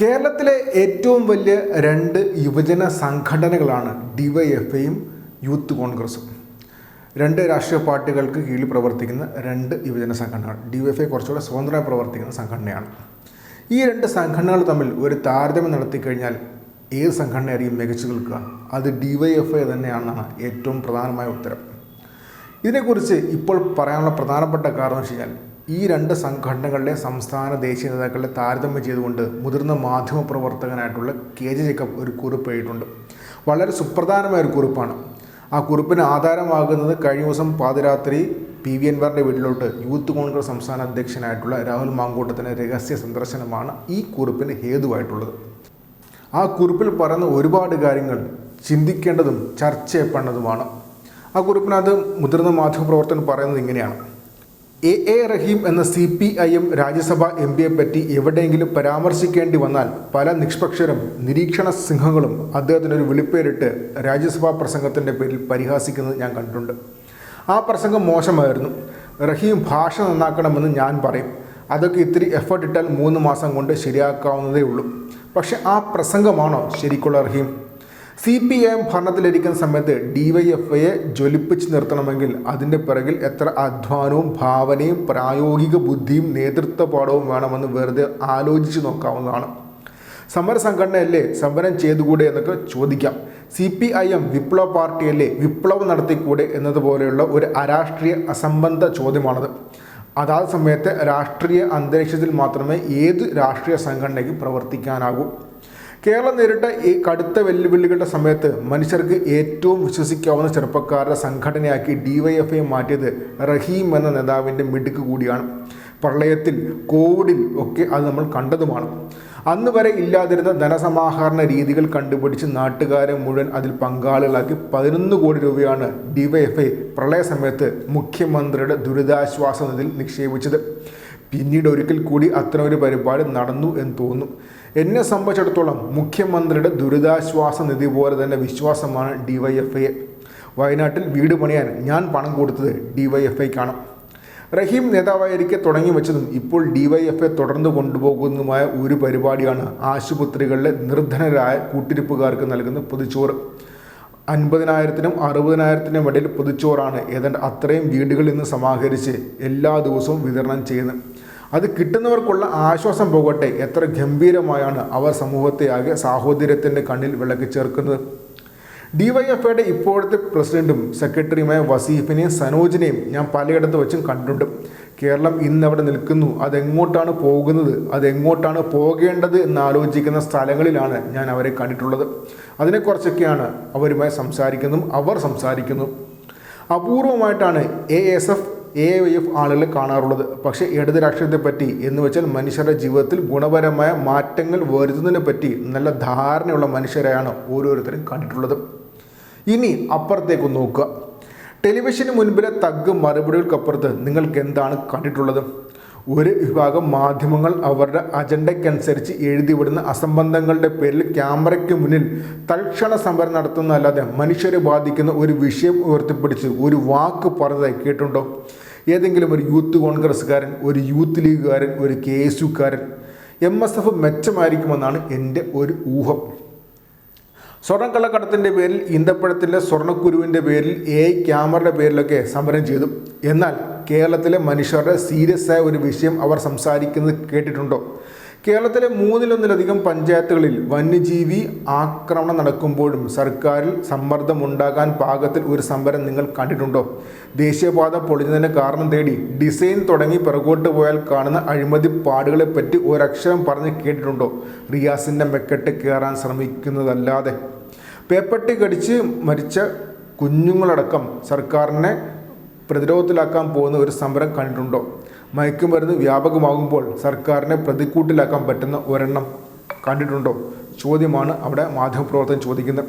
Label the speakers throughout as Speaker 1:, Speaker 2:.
Speaker 1: കേരളത്തിലെ ഏറ്റവും വലിയ രണ്ട് യുവജന സംഘടനകളാണ് ഡിവൈഎഫ്ഐയും യൂത്ത് കോൺഗ്രസും. രണ്ട് രാഷ്ട്രീയ പാർട്ടികൾക്ക് കീഴിൽ പ്രവർത്തിക്കുന്ന രണ്ട് യുവജന സംഘടനകൾ. ഡിവൈഎഫ്ഐ കുറച്ചുകൂടെ സ്വതന്ത്രമായി പ്രവർത്തിക്കുന്ന സംഘടനയാണ്. ഈ രണ്ട് സംഘടനകൾ തമ്മിൽ ഒരു താരതമ്യം നടത്തിക്കഴിഞ്ഞാൽ ഏത് സംഘടനയായിരിക്കും മികച്ചു നിൽക്കുക? അത് ഡിവൈഎഫ്ഐ തന്നെയാണെന്നാണ് ഏറ്റവും പ്രധാനമായ ഉത്തരം. ഇതിനെക്കുറിച്ച് ഇപ്പോൾ പറയാനുള്ള പ്രധാനപ്പെട്ട കാരണം വെച്ച് കഴിഞ്ഞാൽ ഈ രണ്ട് സംഘടനകളുടെ സംസ്ഥാന ദേശീയ നേതാക്കളെ താരതമ്യം ചെയ്തുകൊണ്ട് മുതിർന്ന മാധ്യമ പ്രവർത്തകനായിട്ടുള്ള കെ ജെ ജേക്കബ് ഒരു കുറിപ്പ് എഴുതിയിട്ടുണ്ട്. വളരെ സുപ്രധാനമായ ഒരു കുറിപ്പാണ്. ആ കുറിപ്പിന് ആധാരമാകുന്നത് കഴിഞ്ഞ ദിവസം പാതിരാത്രി പി വി എൻവാറിന്റെ വീട്ടിലോട്ട് യൂത്ത് കോൺഗ്രസ് സംസ്ഥാന അധ്യക്ഷനായിട്ടുള്ള രാഹുൽ മാങ്കൂട്ടത്തിന്റെ രഹസ്യ സന്ദർശനമാണ് ഈ കുറിപ്പിന് ഹേതുവായിട്ടുള്ളത്. ആ കുറിപ്പിൽ പറയുന്ന ഒരുപാട് കാര്യങ്ങൾ ചിന്തിക്കേണ്ടതും ചർച്ച ചെയ്യപ്പെടേണ്ടതുമാണ്. ആ കുറിപ്പിനകത്ത് മുതിർന്ന മാധ്യമപ്രവർത്തകൻ പറയുന്നത് ഇങ്ങനെയാണ്. എ എ റഹീം എന്ന C P I M Rajya Sabha M പിയെ പറ്റി എവിടെയെങ്കിലും പരാമർശിക്കേണ്ടി വന്നാൽ പല നിഷ്പക്ഷരും നിരീക്ഷണ സിംഹങ്ങളും അദ്ദേഹത്തിനൊരു വിളിപ്പേരിട്ട് രാജ്യസഭാ പ്രസംഗത്തിന്റെ പേരിൽ പരിഹാസിക്കുന്നത് ഞാൻ കണ്ടിട്ടുണ്ട്. ആ പ്രസംഗം മോശമായിരുന്നു. റഹീം ഭാഷ നന്നാക്കണമെന്ന് ഞാൻ പറയും. അതൊക്കെ ഇത്തിരി എഫർട്ട് ഇട്ടാൽ മൂന്ന് മാസം കൊണ്ട് ശരിയാക്കാവുന്നതേ ഉള്ളൂ. പക്ഷേ ആ പ്രസംഗമാണോ ശരിക്കുള്ള Rahim? C P I M ഭരണത്തിലിരിക്കുന്ന സമയത്ത് ഡി വൈ എഫ് ഐയെ ജ്വലിപ്പിച്ച് നിർത്തണമെങ്കിൽ അതിന്റെ പിറകിൽ എത്ര അധ്വാനവും ഭാവനയും പ്രായോഗിക ബുദ്ധിയും നേതൃത്വ പാഠവും വേണമെന്ന് വെറുതെ ആലോചിച്ച് നോക്കാവുന്നതാണ്. സമര സംഘടനയല്ലേ സമരം ചെയ്തുകൂടെ എന്നൊക്കെ ചോദിക്കാം. സി പി ഐ എം വിപ്ലവ പാർട്ടിയല്ലേ വിപ്ലവം നടത്തിക്കൂടെ എന്നതുപോലെയുള്ള ഒരു അരാഷ്ട്രീയ അസംബന്ധ ചോദ്യമാണത്. അതാത് സമയത്തെ രാഷ്ട്രീയ അന്തരീക്ഷത്തിൽ മാത്രമേ ഏത് രാഷ്ട്രീയ സംഘടനയ്ക്ക് പ്രവർത്തിക്കാനാകൂ. കേരളം നേരിട്ട ഈ കടുത്ത വെല്ലുവിളികളുടെ സമയത്ത് മനുഷ്യർക്ക് ഏറ്റവും വിശ്വസിക്കാവുന്ന ചെറുപ്പക്കാരുടെ സംഘടനയാക്കി ഡിവൈഎഫ്ഐ മാറ്റിയത് റഹീം എന്ന നേതാവിന്റെ മിടുക്ക് കൂടിയാണ്. പ്രളയത്തിൽ കോവിഡിൽ ഒക്കെ അത് നമ്മൾ കണ്ടതുമാണ്. അന്ന് വരെ ഇല്ലാതിരുന്ന ധനസമാഹരണ രീതികൾ കണ്ടുപിടിച്ച് നാട്ടുകാരെ മുഴുവൻ അതിൽ പങ്കാളികളാക്കി പതിനൊന്ന് കോടി രൂപയാണ് ഡിവൈഎഫ്ഐ പ്രളയ സമയത്ത് മുഖ്യമന്ത്രിയുടെ ദുരിതാശ്വാസ നിധിയിൽ നിക്ഷേപിച്ചത്. പിന്നീട് ഒരിക്കൽ കൂടി അത്തരം ഒരു പരിപാടി നടന്നു എന്ന് തോന്നുന്നു എന്നെ സംബന്ധിച്ചിടത്തോളം മുഖ്യമന്ത്രിയുടെ ദുരിതാശ്വാസ നിധി പോലെ തന്നെ വിശ്വാസമാണ് ഡി വൈ എഫ് ഐ വയനാട്ടിൽ വീട് പണിയാൻ ഞാൻ പണം കൊടുത്തത് ഡി വൈ എഫ് ഐക്കാണ് റഹീം നേതാവായിരിക്കെ തുടങ്ങി വെച്ചതും ഇപ്പോൾ ഡിവൈഎഫ്ഐ തുടർന്ന് കൊണ്ടുപോകുന്നതുമായ ഒരു പരിപാടിയാണ് ആശുപത്രികളിലെ നിർധനരായ കൂട്ടിരിപ്പുകാർക്ക് നൽകുന്ന പൊതിച്ചോറ്. അൻപതിനായിരത്തിനും അറുപതിനായിരത്തിനും ഇടയിൽ പൊതിച്ചോറാണ് ഏതാണ്ട് അത്രയും വീടുകളിൽ നിന്ന് സമാഹരിച്ച് എല്ലാ ദിവസവും വിതരണം ചെയ്യുന്നത്. അത് കിട്ടുന്നവർക്കുള്ള ആശ്വാസം പോകട്ടെ. എത്ര ഗംഭീരമായാണ് അവർ സമൂഹത്തെ ആകെ സാഹോദര്യത്തിന്റെ കണ്ണിൽ വിളക്കി ചേർക്കുന്നത്. ഡിവൈഎഫ്ഐയുടെ ഇപ്പോഴത്തെ പ്രസിഡന്റും സെക്രട്ടറിയുമായ വസീഫിനെയും സനോജിനെയും ഞാൻ പലയിടത്ത് വെച്ചും കണ്ടിട്ടുണ്ട്. കേരളം ഇന്ന് അവിടെ നിൽക്കുന്നു. അതെങ്ങോട്ടാണ് പോകുന്നത്? അതെങ്ങോട്ടാണ് പോകേണ്ടത് എന്ന് ആലോചിക്കുന്ന സ്ഥലങ്ങളിലാണ് ഞാൻ അവരെ കണ്ടിട്ടുള്ളത്. അതിനെക്കുറിച്ചൊക്കെയാണ് അവരുമായി സംസാരിക്കുന്നതും അവർ സംസാരിക്കുന്നു അപൂർവമായിട്ടാണ് A S F A F ആളുകൾ കാണാറുള്ളത്. പക്ഷേ ഇടത് രാഷ്ട്രീയത്തെ പറ്റി എന്ന് വെച്ചാൽ മനുഷ്യരുടെ ജീവിതത്തിൽ ഗുണപരമായ മാറ്റങ്ങൾ വരുത്തുന്നതിനെ പറ്റി നല്ല ധാരണയുള്ള മനുഷ്യരെയാണ് ഓരോരുത്തരും കണ്ടിട്ടുള്ളത്. ഇനി അപ്പുറത്തേക്ക് നോക്കുക. ടെലിവിഷന് മുൻപിലെ തഗ് മറുപടികൾക്കപ്പുറത്ത് നിങ്ങൾക്ക് എന്താണ് കണ്ടിട്ടുള്ളത്? ഒരു വിഭാഗം മാധ്യമങ്ങൾ അവരുടെ അജണ്ടയ്ക്കനുസരിച്ച് എഴുതിവിടുന്ന അസംബന്ധങ്ങളുടെ പേരിൽ ക്യാമറയ്ക്ക് മുന്നിൽ തൽക്ഷണ സമരം നടത്തുന്നതല്ലാതെ മനുഷ്യരെ ബാധിക്കുന്ന ഒരു വിഷയം ഉയർത്തിപ്പിടിച്ച് ഒരു വാക്ക് പറഞ്ഞതായി കേട്ടുണ്ടോ ഏതെങ്കിലും ഒരു യൂത്ത് കോൺഗ്രസ്സുകാരൻ ഒരു യൂത്ത് ലീഗുകാരൻ ഒരു കെ എസ് യുക്കാരൻ എം എസ് എഫ് മെച്ചമായിരിക്കുമെന്നാണ് എന്റെ ഒരു ഊഹം. സ്വർണക്കള്ളക്കടത്തിന്റെ പേരിൽ ഈന്തപ്പഴത്തിന്റെ സ്വർണക്കുരുവിന്റെ പേരിൽ എ ഐ ക്യാമറയുടെ പേരിലൊക്കെ സമരം ചെയ്തു. എന്നാൽ കേരളത്തിലെ മനുഷ്യരുടെ സീരിയസ് ആയ ഒരു വിഷയം അവർ സംസാരിക്കുന്നത് കേട്ടിട്ടുണ്ടോ? കേരളത്തിലെ മൂന്നിലൊന്നിലധികം പഞ്ചായത്തുകളിൽ വന്യജീവി ആക്രമണം നടക്കുമ്പോഴും സർക്കാരിൽ സമ്മർദ്ദം ഉണ്ടാകാൻ പാകത്തിൽ ഒരു സമരം നിങ്ങൾ കണ്ടിട്ടുണ്ടോ? ദേശീയപാത പൊളിഞ്ഞതിന് കാരണം തേടി ഡിസൈൻ തുടങ്ങി പിറകോട്ട് പോയാൽ കാണുന്ന അഴിമതി പാടുകളെ പറ്റി ഒരക്ഷരം പറഞ്ഞ് കേട്ടിട്ടുണ്ടോ? റിയാസിന്റെ മെക്കെട്ട് കയറാൻ ശ്രമിക്കുന്നതല്ലാതെ. പേപ്പട്ടി കടിച്ച് മരിച്ച കുഞ്ഞുങ്ങളടക്കം സർക്കാരിനെ പ്രതിരോധത്തിലാക്കാൻ പോകുന്ന ഒരു സമരം കണ്ടിട്ടുണ്ടോ? മയക്കുമരുന്ന് വ്യാപകമാകുമ്പോൾ സർക്കാരിനെ പ്രതിക്കൂട്ടിലാക്കാൻ പറ്റുന്ന ഒരെണ്ണം കണ്ടിട്ടുണ്ടോ? ചോദ്യമാണ് അവിടെ മാധ്യമപ്രവർത്തകൻ ചോദിക്കുന്നത്.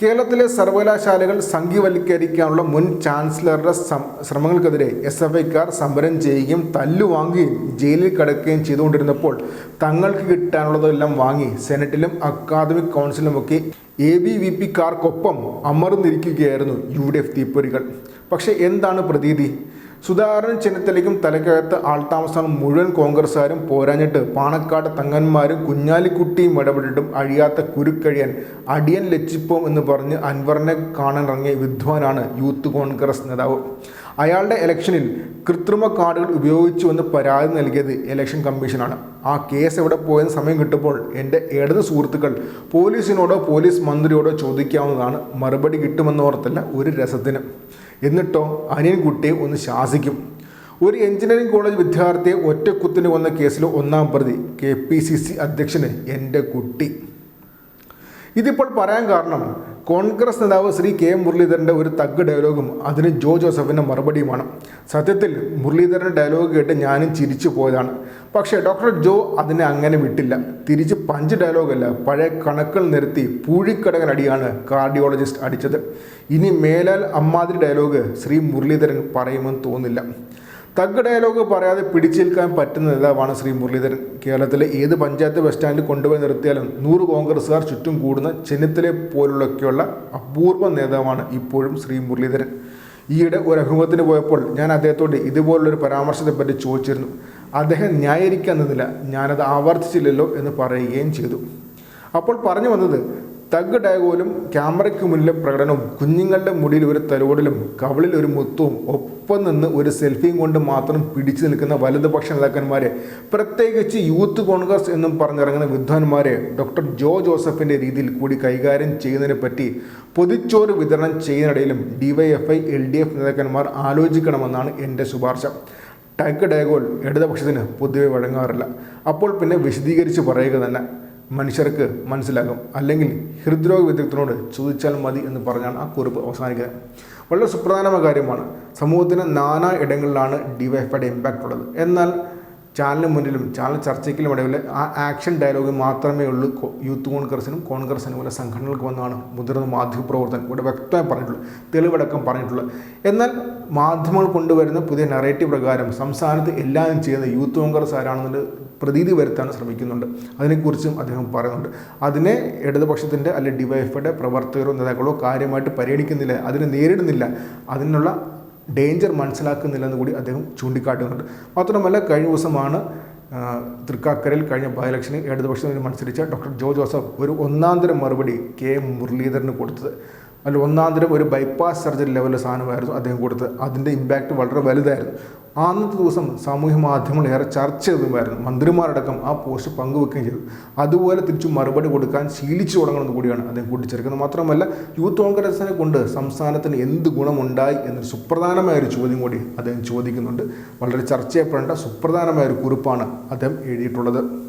Speaker 1: കേരളത്തിലെ സർവകലാശാലകൾ സംഘീവൽക്കരിക്കാനുള്ള മുൻ ചാൻസലറുടെ ശ്രമങ്ങൾക്കെതിരെ എസ് എഫ് ഐക്കാർ സമരം ചെയ്യുകയും തല്ലുവാങ്ങുകയും ജയിലിൽ കിടക്കുകയും ചെയ്തുകൊണ്ടിരുന്നപ്പോൾ തങ്ങൾക്ക് കിട്ടാനുള്ളതെല്ലാം വാങ്ങി സെനറ്റിലും അക്കാദമിക് കൗൺസിലുമൊക്കെ എ ബി വി പിക്കാർക്കൊപ്പം അമർന്നിരിക്കുകയായിരുന്നു യു ഡി എഫ് തീപ്പൊരികൾ. പക്ഷേ എന്താണ് പ്രതീതി? സുധാകരൻ ചെന്നിത്തലയ്ക്കും തലക്കകത്ത് ആൾതാമസം മുഴുവൻ കോൺഗ്രസ്സുകാരും പോരാഞ്ഞിട്ട് പാണക്കാട് തങ്ങന്മാരും കുഞ്ഞാലിക്കുട്ടിയും ഇടപെട്ടിട്ടും അഴിയാത്ത കുരുക്കഴിയാൻ അടിയൻ ലച്ചിപ്പോം എന്ന് പറഞ്ഞ് അൻവറിനെ കാണാനിറങ്ങിയ വിദ്വാനാണ് യൂത്ത് കോൺഗ്രസ് നേതാവ്. അയാളുടെ ഇലക്ഷനിൽ കൃത്രിമ കാർഡുകൾ ഉപയോഗിച്ചുവെന്ന് പരാതി നൽകിയത് ഇലക്ഷൻ കമ്മീഷനാണ് ആ കേസ് എവിടെ പോയെന്ന് സമയം കിട്ടുമ്പോൾ എന്റെ ഇടത് സുഹൃത്തുക്കൾ പോലീസിനോടോ പോലീസ് മന്ത്രിയോടോ ചോദിക്കാവുന്നതാണ് മറുപടി കിട്ടുമെന്നോർത്തല്ല ഒരു രസത്തിന്. എന്നിട്ടോ അനിയൻകുട്ടിയെ ഒന്ന് ശാസിക്കും. ഒരു എഞ്ചിനീയറിംഗ് കോളേജ് വിദ്യാർത്ഥിയെ ഒറ്റക്കുത്തിന് കൊന്ന കേസിൽ ഒന്നാം പ്രതി കെ പി സി സി അധ്യക്ഷന് എന്റെ കുട്ടി. ഇതിപ്പോൾ പറയാൻ കാരണം കോൺഗ്രസ് നേതാവ് ശ്രീ കെ മുരളീധരന്റെ ഒരു തഗ് ഡയലോഗും അതിന് ജോ ജോസഫിന്റെ മറുപടിയുമാണ്. സത്യത്തിൽ മുരളീധരന്റെ ഡയലോഗ് കേട്ട് ഞാനും ചിരിച്ചു പോയതാണ്. പക്ഷേ ഡോക്ടർ ജോ അതിനെ അങ്ങനെ വിട്ടില്ല. തിരിച്ച് പഞ്ച് ഡയലോഗല്ല പഴയ കണക്കൾ നിരത്തി പൂഴിക്കടകനടിയാണ് കാർഡിയോളജിസ്റ്റ് അടിച്ചത്. ഇനി മേലാൽ അമ്മാതിരി ഡയലോഗ് ശ്രീ മുരളീധരൻ പറയുമെന്ന് തോന്നില്ല. തഗ് ഡയലോഗ് പറയാതെ പിടിച്ചേൽക്കാൻ പറ്റുന്ന നേതാവാണ് ശ്രീ മുരളീധരൻ. കേരളത്തിലെ ഏത് പഞ്ചായത്ത് ബസ് സ്റ്റാൻഡിൽ കൊണ്ടുപോയി നിർത്തിയാലും നൂറ് കോൺഗ്രസ്സുകാർ ചുറ്റും കൂടുന്ന ചെന്നിത്തലെ പോലുള്ളൊക്കെയുള്ള അപൂർവ നേതാവാണ് ഇപ്പോഴും ശ്രീ മുരളീധരൻ. ഈയിടെ ഒരു അഭിമുഖത്തിന് പോയപ്പോൾ ഞാൻ അദ്ദേഹത്തോട് ഇതുപോലുള്ളൊരു പരാമർശത്തെ പറ്റി ചോദിച്ചിരുന്നു. അദ്ദേഹം ന്യായീകരിക്കാൻ നിന്നില്ല ഞാനത് ആവർത്തിച്ചില്ലല്ലോ എന്ന് പറയുകയും ചെയ്തു. അപ്പോൾ പറഞ്ഞു വന്നത് തഗ് ഡയഗോലും ക്യാമറയ്ക്ക് മുന്നിലെ പ്രകടനവും കുഞ്ഞുങ്ങളുടെ മുടിയിൽ ഒരു തലോടലും കവളിൽ ഒരു മുത്തവും ഒപ്പം നിന്ന് ഒരു സെൽഫിയും കൊണ്ട് മാത്രം പിടിച്ചു നിൽക്കുന്ന വലതുപക്ഷ നേതാക്കന്മാരെ പ്രത്യേകിച്ച് യൂത്ത് കോൺഗ്രസ് എന്നും പറഞ്ഞിറങ്ങുന്ന വിദ്വാൻമാരെ ഡോക്ടർ ജോ ജോസഫിന്റെ രീതിയിൽ കൂടി കൈകാര്യം ചെയ്യുന്നതിനെ പറ്റി പൊതിച്ചോറ് വിതരണം ചെയ്യുന്നിടയിലും ഡിവൈഎഫ്ഐ എൽ ഡി എഫ് നേതാക്കന്മാർ ആലോചിക്കണമെന്നാണ് എന്റെ ശുപാർശ. ടഗ് ഡയഗോൾ ഇടതുപക്ഷത്തിന് പൊതുവെ വഴങ്ങാറില്ല. അപ്പോൾ പിന്നെ വിശദീകരിച്ച് പറയുക തന്നെ. മനുഷ്യർക്ക് മനസ്സിലാകും. അല്ലെങ്കിൽ ഹൃദ്രോഗ വിദഗ്ധനോട് ചോദിച്ചാൽ മതി എന്ന് പറഞ്ഞാണ് ആ കുറിപ്പ് അവസാനിക്കുന്നത്. വളരെ സുപ്രധാനമായ കാര്യമാണ്. സമൂഹത്തിന് നാനാ ഇടങ്ങളിലാണ് ഡിവൈഫൈയുടെ ഇമ്പാക്റ്റ് ഉള്ളത്. എന്നാൽ ചാനലിന് മുന്നിലും ചാനൽ ചർച്ചയ്ക്കും ഇടയിൽ ആ ആക്ഷൻ ഡയലോഗ് മാത്രമേ ഉള്ളൂ. യൂത്ത് കോൺഗ്രസിനും കോൺഗ്രസിനും പോലെ സംഘടനകൾക്ക് വന്നാണ് മുതിർന്ന മാധ്യമപ്രവർത്തകൻ ഇവിടെ വ്യക്തമായി പറഞ്ഞിട്ടുള്ളത് തെളിവടക്കം പറഞ്ഞിട്ടുള്ളത്. എന്നാൽ മാധ്യമങ്ങൾ കൊണ്ടുവരുന്ന പുതിയ നറേറ്റീവ് പ്രകാരം സംസ്ഥാനത്ത് എല്ലാവരും ചെയ്യുന്ന യൂത്ത് കോൺഗ്രസ് ആരാണെന്നുള്ളത് പ്രതീതി വരുത്താൻ ശ്രമിക്കുന്നുണ്ട്. അതിനെക്കുറിച്ചും അദ്ദേഹം പറയുന്നുണ്ട്. അതിനെ ഇടതുപക്ഷത്തിന്റെ അല്ലെങ്കിൽ ഡിവൈഎഫ്ഐയുടെ പ്രവർത്തകരോ നേതാക്കളോ കാര്യമായിട്ട് പരിഗണിക്കുന്നില്ല അതിനെ നേരിടുന്നില്ല. അതിനുള്ള ഡേഞ്ചർ മനസ്സിലാക്കുന്നില്ലെന്ന് കൂടി അദ്ദേഹം ചൂണ്ടിക്കാട്ടുന്നുണ്ട്. മാത്രമല്ല കഴിഞ്ഞ ദിവസമാണ് തൃക്കാക്കരയിൽ കഴിഞ്ഞ ബൈ ഇലക്ഷനിൽ ഇടതുപക്ഷത്തിന് മത്സരിച്ച ഡോക്ടർ ജോ ജോസഫ് ഒരു ഒന്നാന്തരം മറുപടി കെ മുരളീധരന് കൊടുത്തത്. അതിൽ തരം ഒരു ബൈപ്പാസ് സർജറി ലെവലിലെ സാധനമായിരുന്നു അദ്ദേഹം കൊടുത്തത്. അതിന്റെ ഇമ്പാക്റ്റ് വളരെ വലുതായിരുന്നു. അന്നത്തെ ദിവസം സാമൂഹ്യ മാധ്യമങ്ങൾ ഏറെ ചർച്ച ചെയ്തതുമായിരുന്നു മന്ത്രിമാരടക്കം ആ പോസ്റ്റ് പങ്കുവെക്കുകയും ചെയ്തു. അതുപോലെ തിരിച്ചു മറുപടി കൊടുക്കാൻ ശീലിച്ചു തുടങ്ങണമെന്ന് കൂടിയാണ് അദ്ദേഹം കൂട്ടിച്ചേർക്കുന്നത്. മാത്രമല്ല യൂത്ത് കോൺഗ്രസിനെ കൊണ്ട് സംസ്ഥാനത്തിന് എന്ത് ഗുണമുണ്ടായി എന്നൊരു സുപ്രധാനമായ ഒരു ചോദ്യം കൂടി അദ്ദേഹം ചോദിക്കുന്നുണ്ട്. വളരെ ചർച്ച ചെയ്യപ്പെടേണ്ട സുപ്രധാനമായ ഒരു കുറിപ്പാണ് അദ്ദേഹം എഴുതിയിട്ടുള്ളത്.